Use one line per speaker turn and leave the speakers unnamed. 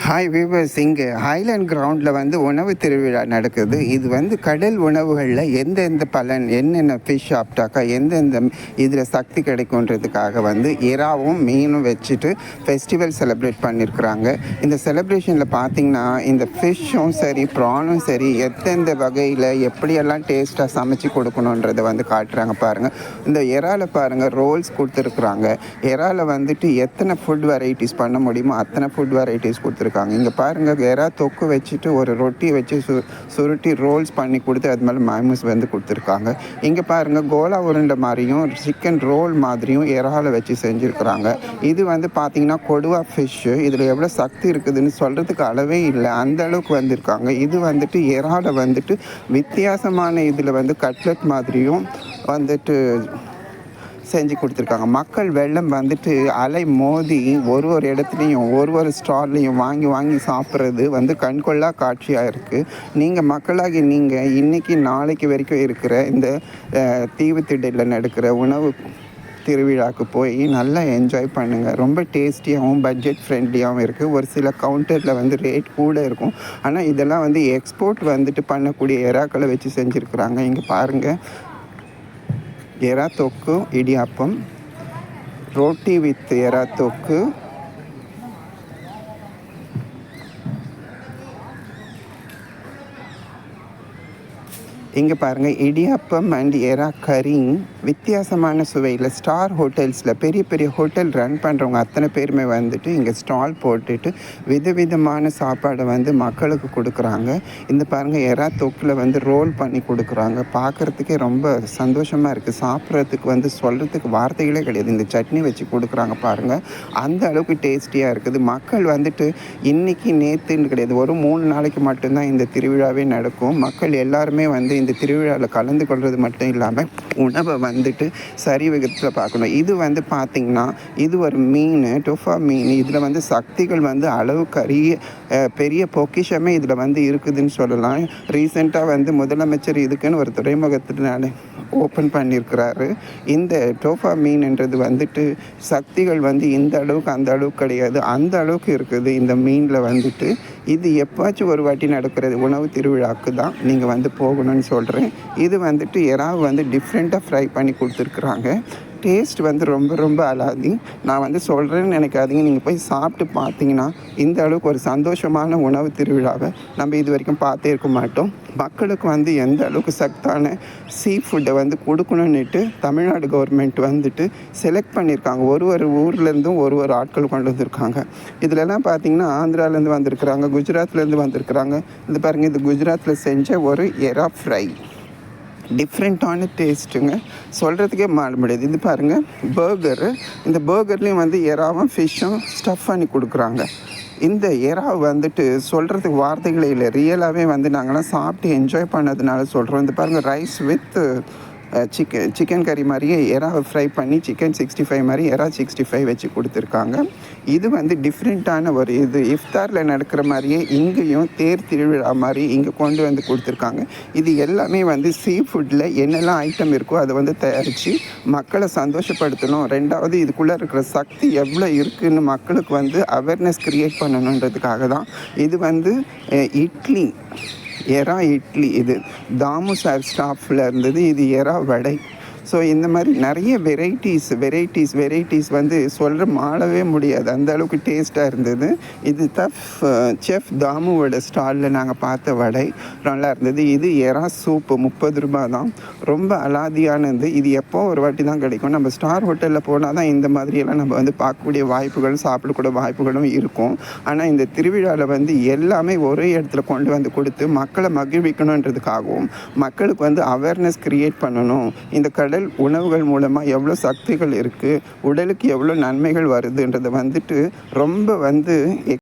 Hi viewers இங்கே highland கிரவுண்டில் வந்து உணவு திருவிழா நடக்குது. இது வந்து கடல் உணவுகளில் எந்தெந்த பலன் என்னென்ன ஃபிஷ் சாப்பிட்டாக்கா எந்தெந்த இதில் சக்தி கிடைக்குன்றதுக்காக வந்து இறாவும் மீனும் வச்சுட்டு ஃபெஸ்டிவல் செலிப்ரேட் பண்ணியிருக்கிறாங்க இந்த செலிப்ரேஷனில் பார்த்தீங்கன்னா இந்த ஃபிஷ்ஷும் சரி ப்ரானும் சரி எந்தெந்த வகையில் எப்படியெல்லாம் டேஸ்ட்டாக சமைச்சு கொடுக்கணுன்றதை வந்து காட்டுறாங்க பாருங்கள் இந்த இறால பாருங்கள் ரோல்ஸ் கொடுத்துருக்குறாங்க. இறால வந்துட்டு எத்தனை ஃபுட் வெரைட்டிஸ் பண்ண முடியுமோ அத்தனை ஃபுட் வெரைட்டிஸ் கொடுத்துருக்காங்க. இங்கே பாருங்கள் எறா தொக்கு வச்சுட்டு ஒரு ரொட்டி வச்சு சு சுருட்டி ரோல்ஸ் பண்ணி கொடுத்து அது மேலே மேமூஸ் வந்து கொடுத்துருக்காங்க. இங்கே பாருங்கள் கோலா உருண்டை மாதிரியும் சிக்கன் ரோல் மாதிரியும் இறால வச்சு செஞ்சுருக்குறாங்க. இது வந்து பார்த்திங்கன்னா கொடுவா ஃபிஷ்ஷு இதில் எவ்வளோ சக்தி இருக்குதுன்னு சொல்கிறதுக்கு அளவே இல்லை. அந்த அளவுக்கு வந்திருக்காங்க. இது வந்துட்டு இறால வந்துட்டு வித்தியாசமான இதில் வந்து கட்லெட் மாதிரியும் வந்துட்டு செஞ்சு கொடுத்துருக்காங்க. மக்கள் வெள்ளம் வந்துட்டு அலை மோதி ஒரு ஒரு இடத்துலையும் ஒரு ஒரு ஸ்டால்லையும் வாங்கி வாங்கி சாப்பிட்றது வந்து கண்கொள்ளா காட்சியாக இருக்குது நீங்கள் மக்களாகி நீங்கள் இன்றைக்கி நாளைக்கு வரைக்கும் இருக்கிற இந்த தீவு தீவுத்திடலில் நடக்கிற உணவு திருவிழாக்கு போய் நல்லா என்ஜாய் பண்ணுங்கள் ரொம்ப டேஸ்டியாகவும் பட்ஜெட் ஃப்ரெண்ட்லியாகவும் இருக்குது ஒரு சில கவுண்டரில் வந்து ரேட் கூட இருக்கும். ஆனால் இதெல்லாம் வந்து எக்ஸ்போர்ட் வந்துட்டு பண்ணக்கூடிய எறாக்களை வச்சு செஞ்சுருக்குறாங்க. இங்கே பாருங்கள் எறா தொக்கு இடியாப்பம் ரோட்டி வித் எறா தொக்கு இங்கே பாருங்கள் இடியாப்பம் அண்ட் எறா கறி வித்தியாசமான சுவையில் ஸ்டார் ஹோட்டல்ஸில் பெரிய பெரிய ஹோட்டல் ரன் பண்ணுறவங்க அத்தனை பேருமே வந்துட்டு இங்கே ஸ்டால் போட்டுட்டு விதவிதமான சாப்பாடை வந்து மக்களுக்கு கொடுக்குறாங்க. இந்த பாருங்கள் எறா தொக்கில் வந்து ரோல் பண்ணி கொடுக்குறாங்க. பார்க்குறதுக்கே ரொம்ப சந்தோஷமாக இருக்குது சாப்பிட்றதுக்கு வந்து சொல்கிறதுக்கு வார்த்தைகளே கிடையாது. இந்த சட்னி வச்சு கொடுக்குறாங்க பாருங்கள் அந்த அளவுக்கு டேஸ்டியாக இருக்குது. மக்கள் வந்துட்டு இன்றைக்கி நேற்றுன்னு கிடையாது. ஒரு மூணு நாளைக்கு மட்டும்தான் இந்த திருவிழாவே நடக்கும். மக்கள் எல்லாருமே வந்து இந்த திருவிழாவில் கலந்து கொள்வது மட்டும் இல்லாமல் உணவை வந்துட்டு சரி விகிதத்தில் பார்க்கணும். இது வந்து பார்த்திங்கன்னா இது ஒரு மீன் டொஃபா மீன். இதில் வந்து சக்திகள் வந்து அளவுக்கு அறிய பெரிய பொக்கிஷமே இதில் வந்து இருக்குதுன்னு சொல்லலாம். ரீசெண்டாக வந்து முதலமைச்சர் இதுக்குன்னு ஒரு துறைமுகத்தினால ஓப்பன் பண்ணியிருக்கிறாரு இந்த டோஃபா மீன்ன்றது வந்துட்டு சக்திகள் வந்து இந்த அளவுக்கு அந்த அளவுக்கு கிடையாது. அந்த அளவுக்கு இருக்குது இந்த மீனில் வந்துட்டு. இது எப்பாச்சும் ஒரு வாட்டி நடக்கிறது. உணவு திருவிழாக்கு தான் நீங்கள் வந்து போகணும்னு சொல்கிறேன் இது வந்துட்டு எறாவை வந்து டிஃப்ரெண்ட்டாக ஃப்ரை பண்ணி கொடுத்துருக்குறாங்க. டேஸ்ட் வந்து ரொம்ப ரொம்ப அலாதி நான் வந்து சொல்கிறேன்னு நினைக்காதீங்க. நீங்கள் போய் சாப்பிட்டு பார்த்தீங்கன்னா இந்த அளவுக்கு ஒரு சந்தோஷமான உணவு திருவிழாவை நம்ம இது வரைக்கும் பார்த்தே இருக்க மாட்டோம். மக்களுக்கு வந்து எந்த அளவுக்கு சத்தான சீ ஃபுட்டை வந்து கொடுக்கணுன்னுட்டு தமிழ்நாடு கவர்மெண்ட் வந்துட்டு செலக்ட் பண்ணியிருக்காங்க. ஒரு ஒரு ஊர்லேருந்தும் ஒரு ஒரு ஆட்கள் கொண்டு வந்திருக்காங்க. இதிலலாம் பார்த்தீங்கன்னா ஆந்திராலேருந்து வந்திருக்கிறாங்க குஜராத்லேருந்து வந்திருக்கிறாங்க. இது பாருங்கள் இது குஜராத்தில் செஞ்ச ஒரு எரா ஃப்ரை. டிஃப்ரெண்ட்டான டேஸ்ட்டுங்க சொல்கிறதுக்கே மாற முடியாது. இது பாருங்கள் பர்கரு இந்த பர்கர்லேயும் வந்து எறாவும் ஃபிஷ்ஷும் ஸ்டஃப் பண்ணி கொடுக்குறாங்க. இந்த எறா வந்துட்டு சொல்கிறதுக்கு வார்த்தைகளே இல்லை. ரியலாகவே வந்து நாங்களாம் சாப்பிட்டு என்ஜாய் பண்ணதுனால சொல்கிறோம் இந்த பாருங்கள் ரைஸ் வித் சிக்கன் சிக்கன் கறி மாதிரியே எறா ஃப்ரை பண்ணி சிக்கன் சிக்ஸ்டி ஃபைவ் மாதிரி எறா சிக்ஸ்டி ஃபைவ் வச்சு கொடுத்துருக்காங்க. இது வந்து டிஃப்ரெண்ட்டான ஒரு இது. இஃப்தாரில் நடக்கிற மாதிரியே இங்கேயும் தேர் திருவிழா மாதிரி இங்கே கொண்டு வந்து கொடுத்துருக்காங்க. இது எல்லாமே வந்து சீ ஃபுட்டில் என்னெல்லாம் ஐட்டம் இருக்கோ அதை வந்து தயாரித்து மக்களை சந்தோஷப்படுத்தணும். ரெண்டாவது இதுக்குள்ளே இருக்கிற சக்தி எவ்வளோ இருக்குன்னு மக்களுக்கு வந்து அவேர்னஸ் க்ரியேட் பண்ணணுன்றதுக்காக தான் இது வந்து இட்லி. எறா இட்லி இது தாமு சார் ஸ்டாஃபில் இருந்தது இது எறா வடை. ஸோ இந்த மாதிரி நிறைய வெரைட்டிஸ் வெரைட்டிஸ் வெரைட்டிஸ் வந்து சொல்கிற மாடவே முடியாது. அந்த அளவுக்கு டேஸ்ட்டாக இருந்தது. இது தஃப் செஃப் uh, தாமுவோட ஸ்டாலில் நாங்கள் பார்த்த வடை நல்லா இருந்தது. இது எறா சூப்பு முப்பது ரூபா தான். ரொம்ப அலாதியானது. இது எப்போ ஒரு வாட்டி தான் கிடைக்கும். நம்ம ஸ்டார் ஹோட்டலில் போனால் தான் இந்த மாதிரியெல்லாம் நம்ம வந்து பார்க்கக்கூடிய வாய்ப்புகளும் சாப்பிடக்கூடிய வாய்ப்புகளும் இருக்கும். ஆனால் இந்த திருவிழாவில் வந்து எல்லாமே ஒரே இடத்துல கொண்டு வந்து கொடுத்து மக்களை மகிழ்விக்கணுன்றதுக்காகவும் மக்களுக்கு வந்து அவேர்னஸ் க்ரியேட் பண்ணணும். இந்த கடல் உணவுகள் மூலமாக எவ்வளோ சக்திகள் இருக்குது உடலுக்கு எவ்வளோ நன்மைகள் வருதுன்றதை வந்துட்டு ரொம்ப வந்து